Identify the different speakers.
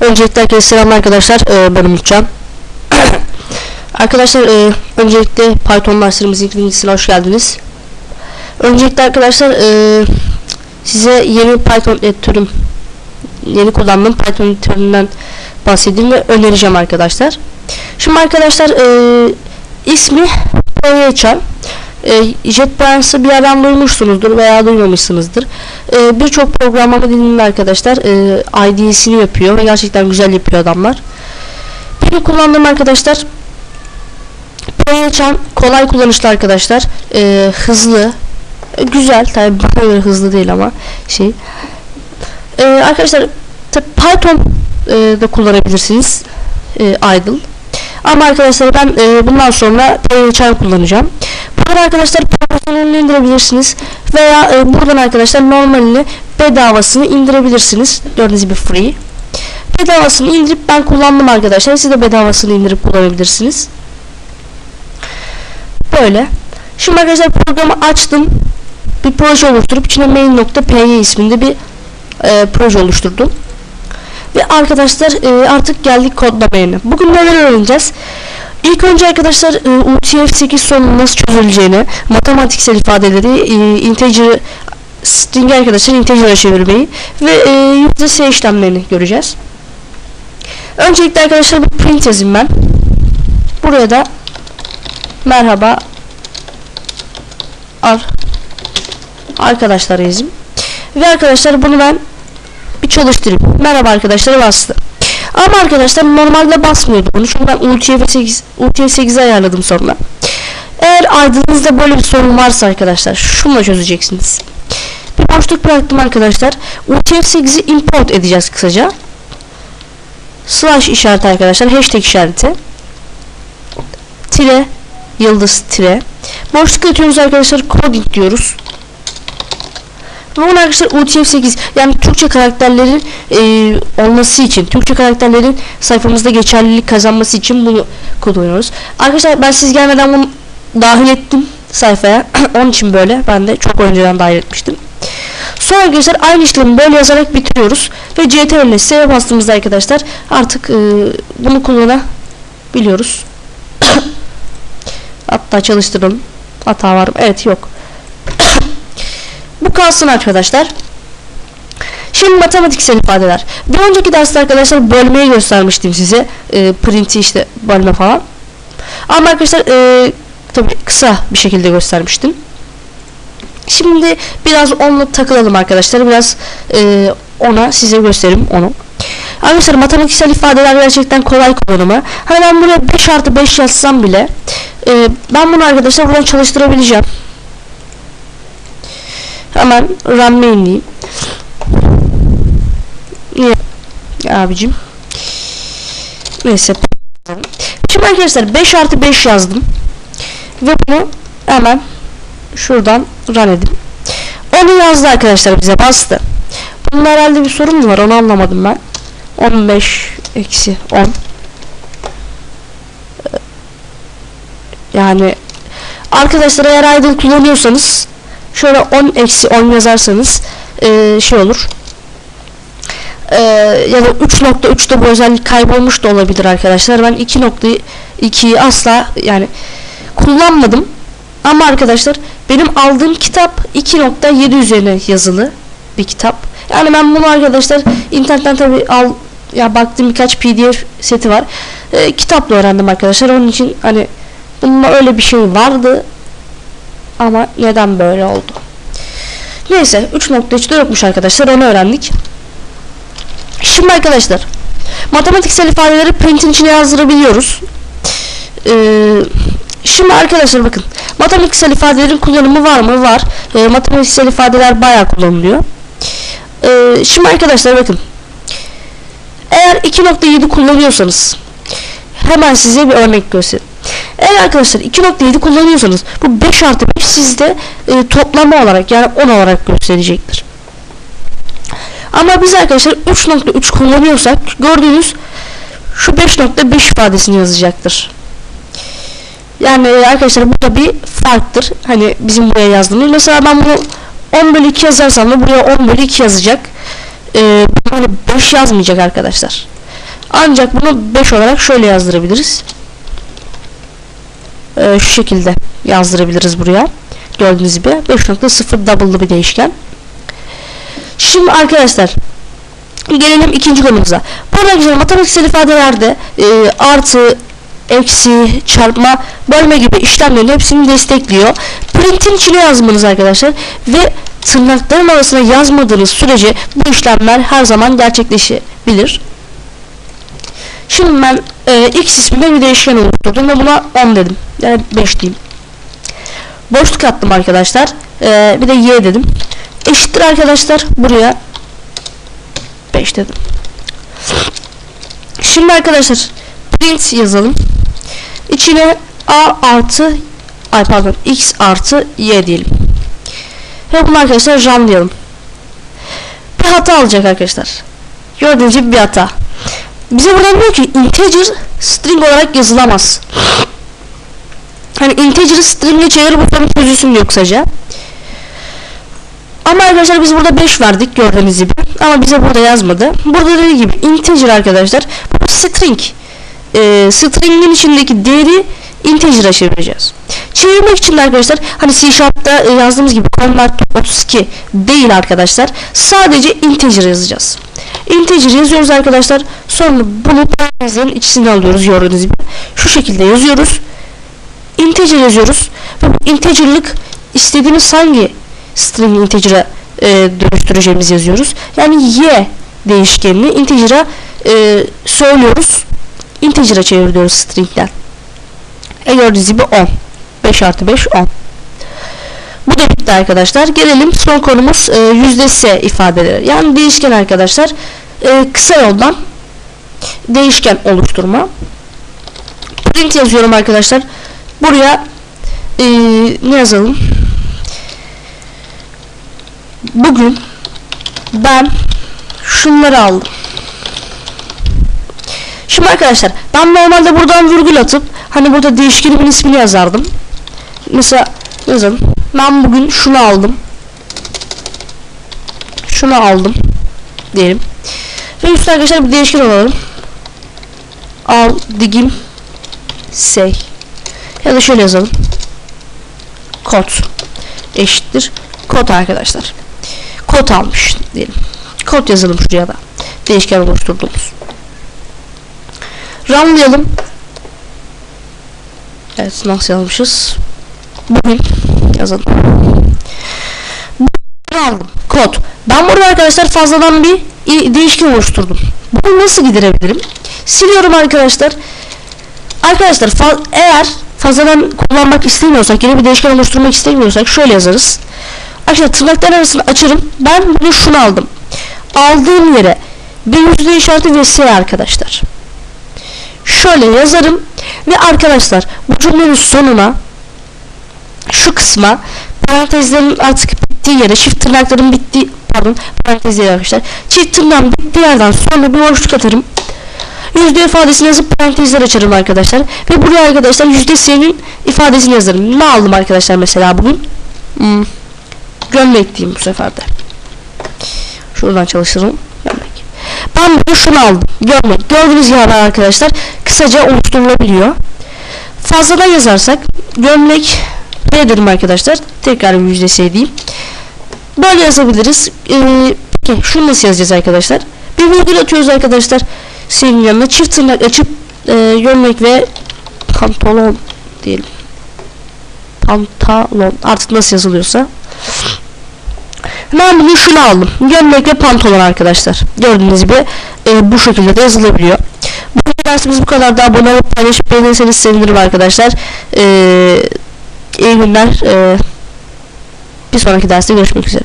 Speaker 1: Öncelikle herkese selamlar arkadaşlar. Ee, ben Umutcan. arkadaşlar e, öncelikle Python derslerimizin ikincisine hoş geldiniz. Öncelikle arkadaşlar e, size yeni Python editörüm yeni kullandığım Python editöründen bahsedeyim ve önereceğim arkadaşlar. Şimdi arkadaşlar e, ismi PyCharm. E, JetBraince'ı bir yerden duymuşsunuzdur veya duymamışsınızdır. E, Birçok programlama dilinde arkadaşlar e, IDE'sini yapıyor ve gerçekten güzel yapıyor adamlar. Benim kullandığım arkadaşlar PyCharm kolay kullanışlı arkadaşlar. E, hızlı, güzel tabi bana hızlı değil ama şey. E, arkadaşlar Python e, da kullanabilirsiniz. E, idle. Ama arkadaşlar ben e, bundan sonra PyCharm kullanacağım. Buradan arkadaşlar profesyonelini indirebilirsiniz. Veya e, buradan arkadaşlar normalini bedavasını indirebilirsiniz. Gördüğünüz gibi free. Bedavasını indirip ben kullandım arkadaşlar. Siz de bedavasını indirip kullanabilirsiniz. Böyle. Şimdi arkadaşlar programı açtım. Bir proje oluşturup içine main.py isminde bir e, proje oluşturdum. Ve arkadaşlar e, artık geldik kodlamaya. Bugün neler öğreneceğiz? İlk önce arkadaşlar e, UTF-8 sorunun nasıl çözüleceğini, matematiksel ifadeleri, e, integer string arkadaşlar integer'a çevirmeyi ve yüzde S işlemlerini göreceğiz. Öncelikle arkadaşlar bir print yazayım ben. Buraya da merhaba ar arkadaşlar yazayım. Ve arkadaşlar bunu ben bir çalıştırayım. Merhaba arkadaşlar bastı. Ama arkadaşlar normalde basmıyordu bunu. Çünkü ben UTF-8 UTF-8'i ayarladım sonra. Eğer aydınınızda böyle bir sorun varsa arkadaşlar şunu çözeceksiniz. Bir boşluk bıraktım arkadaşlar. UTF-8'i import edeceğiz kısaca. Slash işareti arkadaşlar. Hashtag işareti. Tire. Yıldız tire. Boşluk atıyoruz arkadaşlar. Coding diyoruz. Bunu arkadaşlar UTF-8 yani Türkçe karakterlerin e, olması için Türkçe karakterlerin sayfamızda geçerlilik kazanması için bunu kullanıyoruz. Arkadaşlar ben siz gelmeden bunu dahil ettim sayfaya. Onun için böyle ben de çok önceden dahil etmiştim. Sonra arkadaşlar aynı işlemi böyle yazarak bitiriyoruz. Ve CTRL S'ye bastığımızda arkadaşlar artık e, bunu kullanabiliyoruz. Hatta çalıştıralım. Hata var mı? Evet yok. Bu kalsın arkadaşlar. Şimdi matematiksel ifadeler. Bir önceki derste arkadaşlar bölmeyi göstermiştim size. E, print'i işte bölme falan. Ama arkadaşlar e, tabi kısa bir şekilde göstermiştim. Şimdi biraz onunla takılalım arkadaşlar. Biraz e, ona size göstereyim onu. Arkadaşlar matematiksel ifadeler gerçekten kolay kullanımı. Hani ben buraya 5 artı 5 yazsam bile e, ben bunu arkadaşlar buradan çalıştırabileceğim. Hemen run main'leyeyim. Niye? Abicim. Neyse. Şimdi arkadaşlar 5 artı 5 yazdım. Ve bunu hemen şuradan run edin. Onu yazdı arkadaşlar bize bastı. Bunun herhalde bir sorun mu var onu anlamadım ben. 15 eksi 10 yani arkadaşlar eğer idle kullanıyorsanız şöyle 10 eksi 10 yazarsanız e, şey olur. E, ya da 3.3'te bu özellik kaybolmuş da olabilir arkadaşlar. Ben 2.2'yi asla yani kullanmadım. Ama arkadaşlar benim aldığım kitap 2.7 üzerine yazılı bir kitap. Yani ben bunu arkadaşlar internetten tabi al ya baktığım birkaç pdf seti var. E, kitapla öğrendim arkadaşlar. Onun için hani bununla öyle bir şey vardı ama neden böyle oldu? Neyse 3.3'te yokmuş arkadaşlar onu öğrendik. Şimdi arkadaşlar matematiksel ifadeleri print'in içine yazdırabiliyoruz. Ee, şimdi arkadaşlar bakın matematiksel ifadelerin kullanımı var mı? Var. Ee, matematiksel ifadeler bayağı kullanılıyor. Ee, şimdi arkadaşlar bakın eğer 2.7 kullanıyorsanız hemen size bir örnek göstereyim. Eğer arkadaşlar 2.7 kullanıyorsanız bu 5 artı 5 sizde e, toplama olarak yani 10 olarak gösterecektir. Ama biz arkadaşlar 3.3 kullanıyorsak gördüğünüz şu 5.5 ifadesini yazacaktır. Yani e, arkadaşlar bu da bir farktır. Hani bizim buraya yazdığımız. Mesela ben bunu 10 bölü 2 yazarsam da buraya 10 bölü 2 yazacak. Ee, hani 5 yazmayacak arkadaşlar. Ancak bunu 5 olarak şöyle yazdırabiliriz. Ee, şu şekilde yazdırabiliriz buraya. Gördüğünüz gibi 5.0 double'lı bir değişken. Şimdi arkadaşlar gelelim ikinci konumuza. Burada arkadaşlar matematiksel ifadelerde e, artı, eksi, çarpma, bölme gibi işlemlerin hepsini destekliyor. Print'in içine yazmanız arkadaşlar ve tırnakların arasına yazmadığınız sürece bu işlemler her zaman gerçekleşebilir. Şimdi ben e, x isminde bir değişken oluşturdum ve buna 10 dedim. Yani 5 diyeyim. Boşluk attım arkadaşlar. E, bir de y dedim. Eşittir arkadaşlar buraya 5 dedim. Şimdi arkadaşlar print yazalım. İçine a artı ay pardon x artı y diyelim. Ve bunu arkadaşlar run Bir hata alacak arkadaşlar. Gördüğünüz gibi bir hata. Bize burada diyor ki integer string olarak yazılamaz. Hani integer string'e çevir bu tabi çözülsün diyor kısaca. Ama arkadaşlar biz burada 5 verdik gördüğünüz gibi. Ama bize burada yazmadı. Burada dediği gibi integer arkadaşlar. Bu string. Ee, string'in içindeki değeri integer'a çevireceğiz. Çevirmek için de arkadaşlar hani C Sharp'ta yazdığımız gibi convert 32 değil arkadaşlar. Sadece integer yazacağız. Integer yazıyoruz arkadaşlar. Sonra bunu parantezlerin içine alıyoruz gördüğünüz gibi. Şu şekilde yazıyoruz. Integer yazıyoruz. Ve bu integer'lık istediğimiz hangi string integer'a e, dönüştüreceğimiz yazıyoruz. Yani y değişkenini integer'a e, söylüyoruz. Integer'a çeviriyoruz string'den. E gördüğünüz gibi 10. 5 artı 5 10. Bu da bitti arkadaşlar. Gelelim son konumuz e, s ifadeleri. Yani değişken arkadaşlar e, kısa yoldan değişken oluşturma. Print yazıyorum arkadaşlar. Buraya e, ne yazalım? Bugün ben şunları aldım. Şimdi arkadaşlar ben normalde buradan virgül atıp hani burada değişkenimin ismini yazardım. Mesela yazalım. Ben bugün şunu aldım. Şunu aldım diyelim. Ve üstüne arkadaşlar bir değişken alalım. Al digim say. Ya da şöyle yazalım. Kod eşittir kod arkadaşlar. Kod almış diyelim. Kod yazalım şuraya da. Değişken oluşturduğumuz. Runlayalım. Evet nasıl yazmışız? Bugün yazalım. Aldım. Kod. Ben burada arkadaşlar fazladan bir değişken oluşturdum. Bunu nasıl giderebilirim? Siliyorum arkadaşlar. Arkadaşlar fa eğer fazladan kullanmak istemiyorsak, yeni bir değişken oluşturmak istemiyorsak şöyle yazarız. Arkadaşlar tırnaklar arasını açarım. Ben bunu şunu aldım. Aldığım yere bir yüzde işareti ve S arkadaşlar. Şöyle yazarım ve arkadaşlar bu cümlenin sonuna şu kısma parantezlerin artık bittiği yere çift tırnakların bittiği pardon parantezleri arkadaşlar. Çift tırnağın bittiği yerden sonra bir boşluk atarım. Yüzde ifadesini yazıp parantezler açarım arkadaşlar. Ve buraya arkadaşlar yüzde senin ifadesini yazarım. Ne aldım arkadaşlar mesela bugün? Hmm. gömlek diyeyim bu sefer de. Şuradan çalıştıralım gömlek ben bunu şunu aldım. Gömlek gördüğünüz gibi arkadaşlar kısaca oluşturulabiliyor. Fazladan yazarsak gömlek ne dedim arkadaşlar. Tekrar yüzdesi edeyim böyle yazabiliriz. Ee, peki şunu nasıl yazacağız arkadaşlar? Bir virgül atıyoruz arkadaşlar. Senin yanına çift tırnak açıp e, gömlek ve pantolon diyelim. Pantalon artık nasıl yazılıyorsa. Ben bugün şunu aldım. Gömlek ve pantolon arkadaşlar. Gördüğünüz gibi e, bu şekilde de yazılabiliyor. Bu dersimiz bu kadar da abone olup paylaşıp beğenirseniz sevinirim arkadaşlar. E, iyi günler. E, bir sonraki derste görüşmek üzere